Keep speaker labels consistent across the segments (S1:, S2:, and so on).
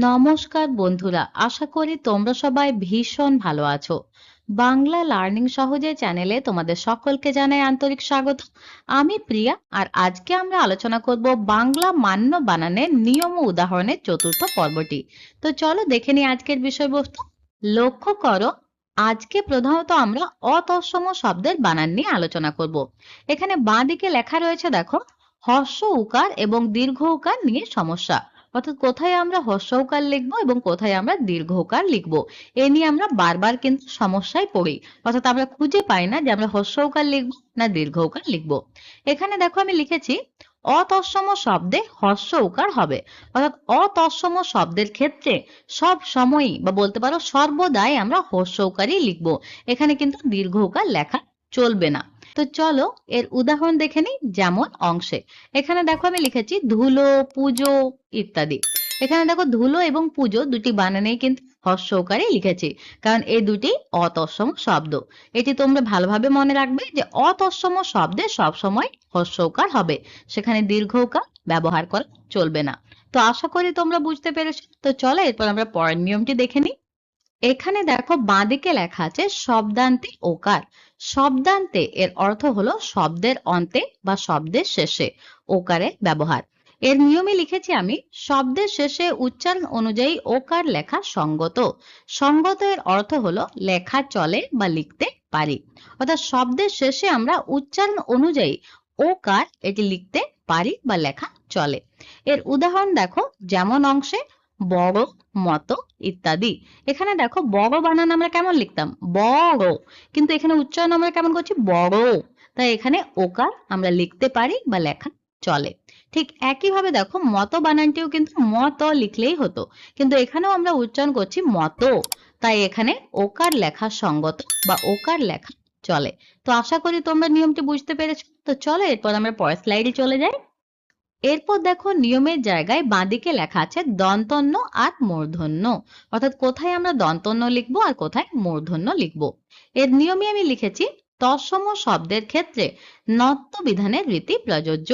S1: নমস্কার বন্ধুরা, আশা করি তোমরা সবাই ভীষণ ভালো আছো। বাংলা লার্নিং সহজে চ্যানেলে তোমাদের সকলকে জানাই আন্তরিক স্বাগত। আমি প্রিয়া, আর আজকে আমরা আলোচনা করব বাংলা মান্য বানানের নিয়ম উদাহরণের চতুর্থ পর্বটি। তো চলো দেখে নিই আজকের বিষয়বস্তু। লক্ষ্য করো, আজকে প্রধানত আমরা অতসম শব্দের বানান নিয়ে আলোচনা করব। এখানে বাঁ দিকে লেখা রয়েছে, দেখো, হর্ষ উকার এবং দীর্ঘ উকার নিয়ে সমস্যা। অর্থাৎ কোথায় আমরা হর্ষৌকার লিখব এবং কোথায় আমরা দীর্ঘকার লিখব? এ নিয়ে আমরা বারবার কিন্তু সমস্যায় পড়ি। অর্থাৎ আমরা খুঁজে পাই না যে আমরা হর্ষৌকার লিখব না দীর্ঘকার লিখব। এখানে দেখো আমি লিখেছি অতসম শব্দে হর্ষ উকার হবে। অর্থাৎ অতৎসম শব্দের ক্ষেত্রে সব সময়ই বা বলতে পারো সর্বদাই আমরা হর্ষ উকারই লিখব। এখানে কিন্তু দীর্ঘ উকার লেখা চলবে না। তো চলো এর উদাহরণ দেখে নিই যেমন অংশে। এখানে দেখো আমি লিখেছি ধুলো, পুজো ইত্যাদি। এখানে দেখো ধুলো এবং পুজো দুটি বানানেই কিন্তু হর্ষকারে লিখেছি, কারণ এই দুটি অতৎসম শব্দ। এটি তোমরা ভালোভাবে মনে রাখবে যে অতৎসম শব্দে সবসময় হর্ষকার হবে, সেখানে দীর্ঘকার ব্যবহার করা চলবে না। তো আশা করি তোমরা বুঝতে পেরেছ। তো চলো এরপর আমরা পরের নিয়মটি দেখে নিই। এখানে দেখো বাঁদিকে লেখা আছে শব্দান্তে ওকার। শব্দান্তে এর অর্থ হলো শব্দের অন্তে বা শব্দের শেষে ওকারের ব্যবহার। এর নিয়মে লিখেছি আমি, শব্দের শেষে উচ্চারণ অনুযায়ী ওকার লেখা সঙ্গত। সঙ্গত এর অর্থ হলো লেখা চলে বা লিখতে পারি। অর্থাৎ শব্দের শেষে আমরা উচ্চারণ অনুযায়ী ওকার এটি লিখতে পারি বা লেখা চলে। এর উদাহরণ দেখো, যেমন অংশে বড়, মতো ইত্যাদি। এখানে দেখো বড় বানান আমরা কেমন লিখতাম? বড়। কিন্তু এখানে উচ্চারণ আমরা কেমন করছি? বড়। তাই এখানে ওকার আমরা লিখতে পারি বা লেখা চলে। ঠিক একইভাবে দেখো মত বানানটিও কিন্তু মত লিখলেই হতো। কিন্তু এখানেও আমরা উচ্চারণ করছি মত। তাই এখানে ওকার লেখা সঙ্গত বা ওকার লেখা চলে। তো আশা করি তোমরা নিয়মটি বুঝতে পেরেছ। তো চলো এরপর আমরা পরের স্লাইডে চলে যাই। এরপর দেখো নিয়মের জায়গায় বাঁদিকে লেখা আছে দন্তন্য আর মূর্ধন্য। অর্থাৎ কোথায় আমরা দন্তন্য লিখব আর কোথায় মূর্ধন্য লিখব? এর নিয়মে আমি লিখেছি তৎসম শব্দের ক্ষেত্রে নত্ব বিধানের রীতি প্রযোজ্য।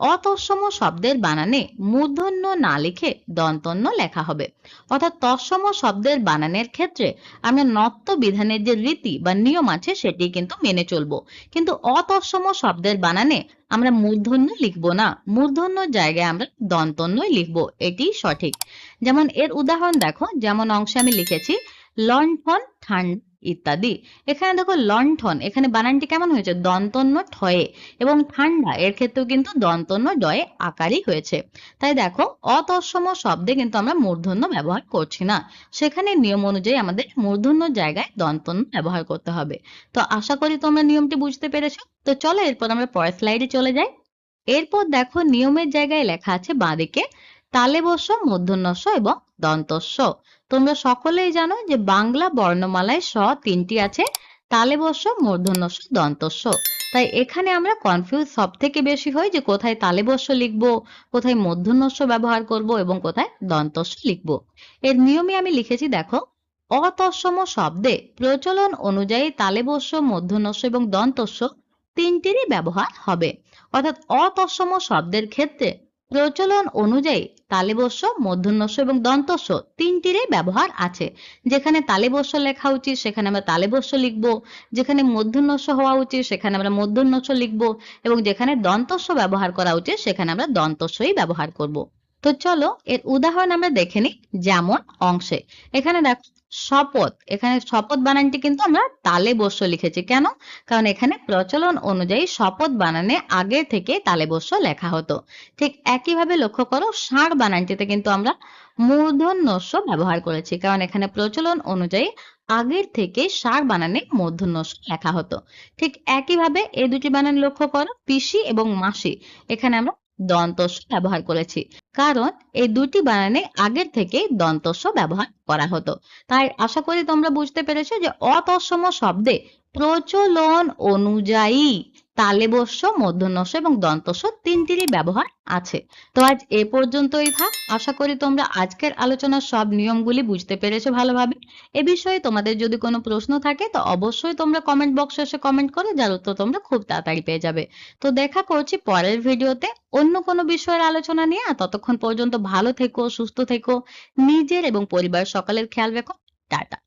S1: অতৎসম শব্দের বানানে মূর্ধন্য না লিখে দন্তন্য লেখা হবে। অর্থাৎ তৎসম শব্দের বানানের ক্ষেত্রে আমরা নত্ব বিধানের যে রীতি বা নিয়ম আছে সেটি কিন্তু মেনে চলবো। কিন্তু অতৎসম শব্দের বানানে আমরা মূর্ধন্য লিখব না। মূর্ধন্য জায়গায় আমরা দন্তন্যই লিখব, এটি সঠিক। যেমন এর উদাহরণ দেখো, যেমন অংশে আমি লিখেছি, লণ্ঠন ঠান্ডা ইত্যাদি। এখানে দেখো লণ্ঠন, এখানে বানানটি কেমন হয়েছে? দন্তন্য ঠয়ে এবং ঠান্ডা এর ক্ষেত্রেও কিন্তু দন্তন্য ডয়ে আকারই হয়েছে। তাই দেখো, অতৎসম শব্দে কিন্তু আমরা মূর্ধন্য ব্যবহার করছি না। সেখানে নিয়ম অনুযায়ী আমাদের মূর্ধন্য জায়গায় দন্তন্য ব্যবহার করতে হবে। তো আশা করি তোমরা নিয়মটি বুঝতে পেরেছ। তো চলো এরপর আমরা পরের স্লাইডে চলে যাই। এরপর দেখো নিয়মের জায়গায় লেখা আছে বাঁদিকে তালেবস্য মূর্ধন্যস্য এবং দন্তস্য। তোমরা সকলেই জানো যে বাংলা বর্ণমালায় স তিনটি আছে, তালেবস্য মূর্ধন্যস্য দন্তস্য। তাই এখানে আমরা কনফিউজ সব থেকে বেশি হই যে কোথায় তালেবস্য লিখব, কোথায় মূর্ধন্যস্য ব্যবহার করব এবং কোথায় দন্তস্য লিখব। এর নিয়মে আমি লিখেছি, দেখো অতৎসম শব্দে প্রচলন অনুযায়ী তালেবস্য মূর্ধন্যস্য এবং দন্তস্য তিনটিরই ব্যবহার হবে। অর্থাৎ অতৎসম শব্দের ক্ষেত্রে প্রচলন অনুযায়ী তালেবস্য মূর্ধন্যস্য এবং দন্তস্য তিনটিরই ব্যবহার আছে। যেখানে তালেবস্য লেখা উচিত, সেখানে আমরা তালেবস্য লিখব। যেখানে মূর্ধন্যস্য হওয়া উচিত, সেখানে আমরা মূর্ধন্যস্য লিখব। এবং যেখানে দন্তস্য ব্যবহার করা উচিত, সেখানে আমরা দন্তস্যই ব্যবহার করব। তো চলো এর উদাহরণ আমরা দেখে নিই যেমন অংশে। এখানে দেখো শপথ। এখানে শপথ বানানটি কিন্তু আমরা তালে বস্য লিখেছি। কেন? কারণ এখানে প্রচলন অনুযায়ী শপথ বানানে আগে থেকে তালে বস্য লেখা হতো। ঠিক একইভাবে লক্ষ্য করো, ষাঁড় বানানটিতে কিন্তু আমরা মূর্ধন্যস্য ব্যবহার করেছি। কারণ এখানে প্রচলন অনুযায়ী আগের থেকে ষাঁড় বানানে মূর্ধন্যস্য লেখা হতো। ঠিক একইভাবে এই দুটি বানান লক্ষ্য করো, পিসি এবং মাসি। এখানে আমরা দন্তস্য ব্যবহার করেছি। কারণ এই দুটি বানানে আগের থেকে দন্তস্য ব্যবহার করা হতো। তাই আশা করি তোমরা বুঝতে পেরেছ যে অতসম শব্দে প্রচলন অনুযায়ী তালে বস্য মূর্ধন্যস্য এবং দন্তস্য তিনটিরই ব্যবহার আছে। তো আজ এ পর্যন্তই থাক। আশা করি তোমরা আজকের আলোচনার সব নিয়মগুলি বুঝতে পেরেছ ভালোভাবে। এ বিষয়ে তোমাদের যদি কোনো প্রশ্ন থাকে, তো অবশ্যই তোমরা কমেন্ট বক্সে এসে কমেন্ট করো, যার উত্তর তোমরা খুব তাড়াতাড়ি পেয়ে যাবে। তো দেখা করছি পরের ভিডিওতে অন্য কোনো বিষয়ের আলোচনা নিয়ে। ততক্ষণ পর্যন্ত ভালো থেকো, সুস্থ থেকো, নিজের এবং পরিবার সকলের খেয়াল রেখো। টাটা।